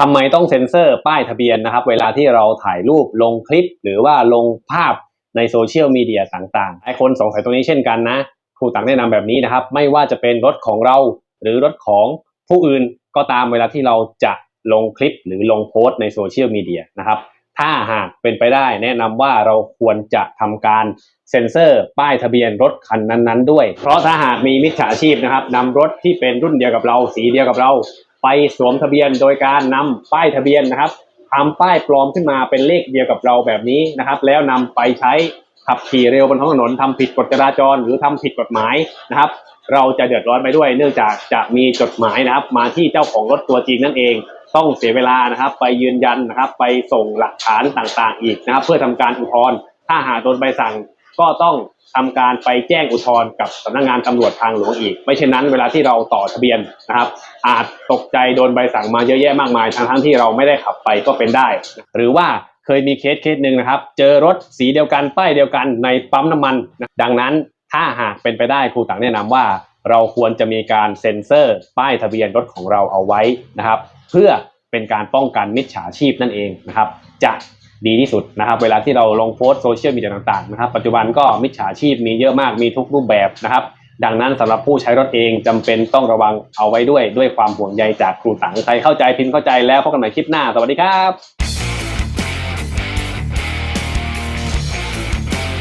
ทำไมต้องเซ็นเซอร์ป้ายทะเบียนนะครับ เวลาที่เราถ่ายรูปลงคลิป หรือว่าลงภาพในโซเชียลมีเดียต่างๆหลายคนสงสัยตรงนี้เช่นกันนะครูตังแนะนำแบบนี้นะครับ ไม่ว่าจะเป็นรถของเราหรือรถของผู้อื่นก็ตามเวลาที่เราจะลงคลิปหรือลงโพสต์ในโซเชียลมีเดียนะครับ ถ้าหากเป็นไปได้แนะนำว่าเราควรจะทำการเซ็นเซอร์ป้ายทะเบียนรถคันนั้น ๆ ด้วย เพราะถ้าหากมีมิจฉาชีพนะครับนำรถที่เป็นรุ่นเดียวกับเราสีเดียวกับเรา ไปสวมทะเบียนโดยการนำป้ายทะเบียนนะครับทำป้ายปลอมขึ้นมาเป็นเลขเดียวกับเราแบบนี้นะครับ แล้วนำไปใช้ขับขี่เร็วบนท้องถนนทำผิดกฎจราจร หรือทำผิดกฎหมายนะครับ เราจะเดือดร้อนไปด้วย เนื่องจากจะมีจดหมายนะครับ มาที่เจ้าของรถตัวจริงนั่นเอง ต้องเสียเวลานะครับ ไปยืนยันนะครับ ไปส่งหลักฐานต่างๆ อีกนะครับ เพื่อทำการอุทธรณ์ถ้าหากโดนใบสั่ง ก็ต้องทำการไปแจ้งอุทธรณ์กับสำนักงานตำรวจทางหลวงอีก ไม่เช่นนั้นเวลาที่เราต่อทะเบียนนะครับ อาจตกใจโดนใบสั่งมาเยอะแยะมากมายทั้งทั้งที่เราไม่ได้ขับไปก็เป็นได้ หรือว่าเคยมีเคสเคสหนึ่งนะครับ เจอรถสีเดียวกันป้ายเดียวกันในปั๊มน้ำมัน ดังนั้นถ้าหากเป็นไปได้ครูตังแนะนำว่า เราควรจะมีการเซ็นเซอร์ป้ายทะเบียนรถของเราเอาไว้นะครับ เพื่อเป็นการป้องกันมิจฉาชีพนั่นเองนะครับ จะ ดีที่สุดนะครับ เวลาที่เราลงโพสต์โซเชียลมีเดียต่างๆนะครับ ปัจจุบันก็มิจฉาชีพมีเยอะมากมีทุกรูปแบบนะครับ ดังนั้นสำหรับผู้ใช้รถเองจำเป็นต้องระวังเอาไว้ด้วยด้วยความห่วงใยจากครูตังใครเข้าใจพิมพ์เข้าใจแล้วพบกันใหม่คลิปหน้าสวัสดีครับ